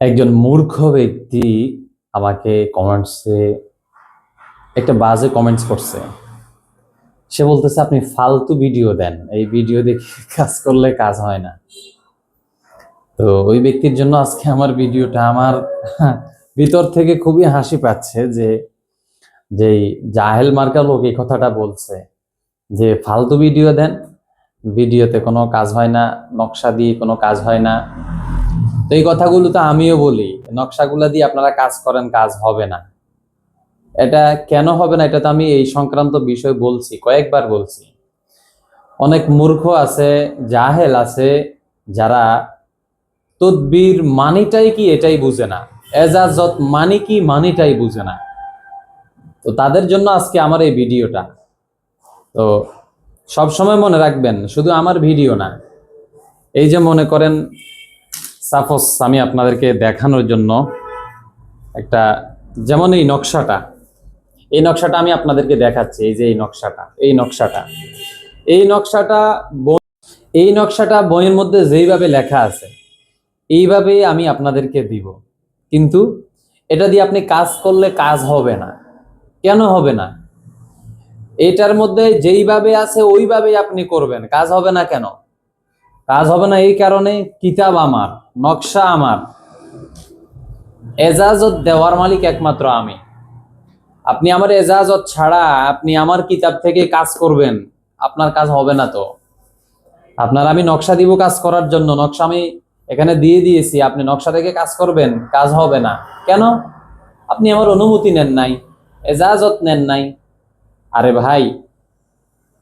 একজন মূর্খ ব্যক্তি আমাকে কমেন্টসে একটা বাজে কমেন্টস করছে। সে বলতেছে, আপনি ফালতু ভিডিও দেন। এই ভিডিও দেখে কাজ করলে কাজ হয় না। তো ওই ব্যক্তির জন্য আজকে আমার ভিডিওটা আমার ভিতর থেকে খুবই হাসি পাচ্ছে যে যেই জাহেল মার্কা লোক এই কথাটা বলছে যে, ফালতু ভিডিও দেন। ভিডিওতে কোনো কাজ হয় না, নকশা দিয়ে কোনো কাজ হয় না। তো এই কথাগুলো তো আমিও বলি, নকশাগুলো দিয়ে আপনারা কাজ করেন, কাজ হবে না। এটা কেন হবে না, এটা তো আমি এই সংক্রান্ত বিষয় বলছি, কয়েকবার বলছি। অনেক মূর্খ আছে, জাহেল আছে, যারা তদবির মানিটাই কি এটাই বুঝে না, এজাজত মানি কি মানিটাই বুঝে না। তো তাদের জন্য আজকে আমার এই ভিডিওটা। তো সব সময় মনে রাখবেন, শুধু আমার ভিডিও না, এই যে মনে করেন সাপোজ আমি আপনাদেরকে দেখানোর জন্য একটা যেমন এই নকশাটা এই নকশাটা আমি আপনাদেরকে দেখাচ্ছি, এই যে এই নকশাটা এই নকশাটা। এই নকশাটা এই নকশাটা বইয়ের মধ্যে যেইভাবে লেখা আছে, এইভাবেই আমি আপনাদেরকে দিব। কিন্তু এটা দিয়ে আপনি কাজ করলে কাজ হবে না। কেন হবে না? এটার মধ্যে যেইভাবে আছে ওইভাবেই আপনি করবেন। কাজ হবে না কেন? কাজ হবে না এই কারণে কিতাব আমার, নকশা আমার। এজাজত দেওয়ার মালিক একমাত্র আমি। আপনি আমার এজাজত ছাড়া আপনি আমার কিতাব থেকে কাজ করবেন, আপনার কাজ হবে না তো। আপনার আমি নকশা দিব কাজ করার জন্য, নকশা আমি এখানে দিয়ে দিয়েছি, আপনি নকশা থেকে কাজ করবেন, কাজ হবে না। কেন? আপনি আমার অনুমতি নেন নাই, এজাজত নেন নাই। আরে ভাই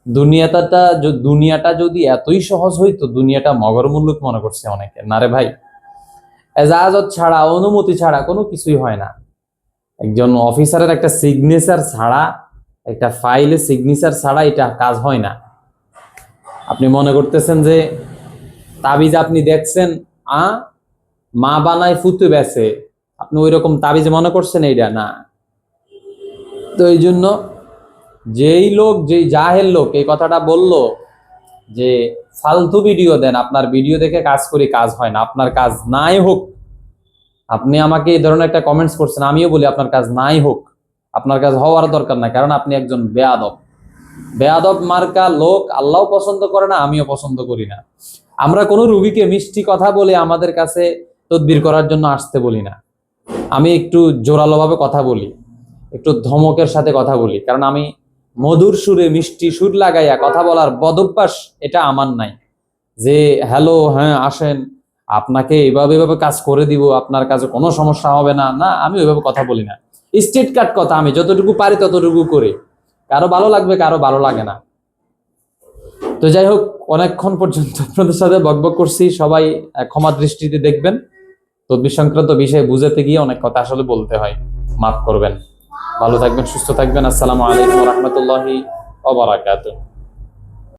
দুনিয়াটা দুনিয়াটা যদি এতই সহজ হইতো দুনিয়াটা মগর মুল্লুক মনে করছে অনেকে না রে ভাই? এজাজত ছাড়া, অনুমতি ছাড়া কোনো কিছুই হয় না। একজন অফিসারের একটা সিগনেচার ছাড়া, একটা ফাইলে সিগনেচার ছাড়া এটা কাজ হয় না। আপনি মনে করতেছেন যে, তাবিজ আপনি দেখছেন, আ, মা বানায় ফুতু বেছে। আপনি ওই রকম তাবিজ মনে করছেন এইটা? না। তো এই জন্য যেই লোক, যেই জাহেল লোক এই কথাটা বলল যে, ফালতু ভিডিও দেন, আপনার ভিডিও দেখে কাজ করি, কাজ হয় না, আপনার কাজ নাই হোক। আপনি আমাকে এই ধরনের একটা কমেন্টস করছেন, আমিও বলি আপনার কাজ নাই হোক। আপনার কাজ হওয়ার দরকার না কারণ আপনি একজন বেয়াদব। বেয়াদব মার্কা লোক আল্লাহ পছন্দ করে না, আমিও পছন্দ করি না। আমরা কোনো রুগীকে মিষ্টি কথা বলে আমাদের কাছে তদবির করার জন্য আসতে বলি না। আমি একটু জোরালোভাবে কথা বলি, একটু ধমকের সাথে কথা বলি, কারণ আমি মধুর সুরে মিষ্টি সুর লাগাইয়া কথা বলার বদভ্যাস এটা আমার নাই। যে, হ্যালো হ্যাঁ আসেন, আপনাকে এভাবে এভাবে কাজ করে দিব, আপনার কাছে কোনো সমস্যা হবে না। না, আমি ওইভাবে কথা বলি না। স্টেট কাট কথা আমি যতটুকু পারি ততটুকু করি। কারও ভালো লাগবে, কারও ভালো লাগে না। তো যাই হোক, অনেকক্ষণ পর্যন্ত আপনাদের সাথে বকবক করছি। সবাই ক্ষমা দৃষ্টিতে দেখবেন। তদ্বির সংক্রান্ত বিষয়ে বুঝাতে গিয়ে অনেক কথা আসলে বলতে হয়। মাফ করবেন। ভালো থাকবেন সুস্থ থাকবেন। আসসালামু আলাইকুম রহমতুল্লাহি ওবরাকাতুহ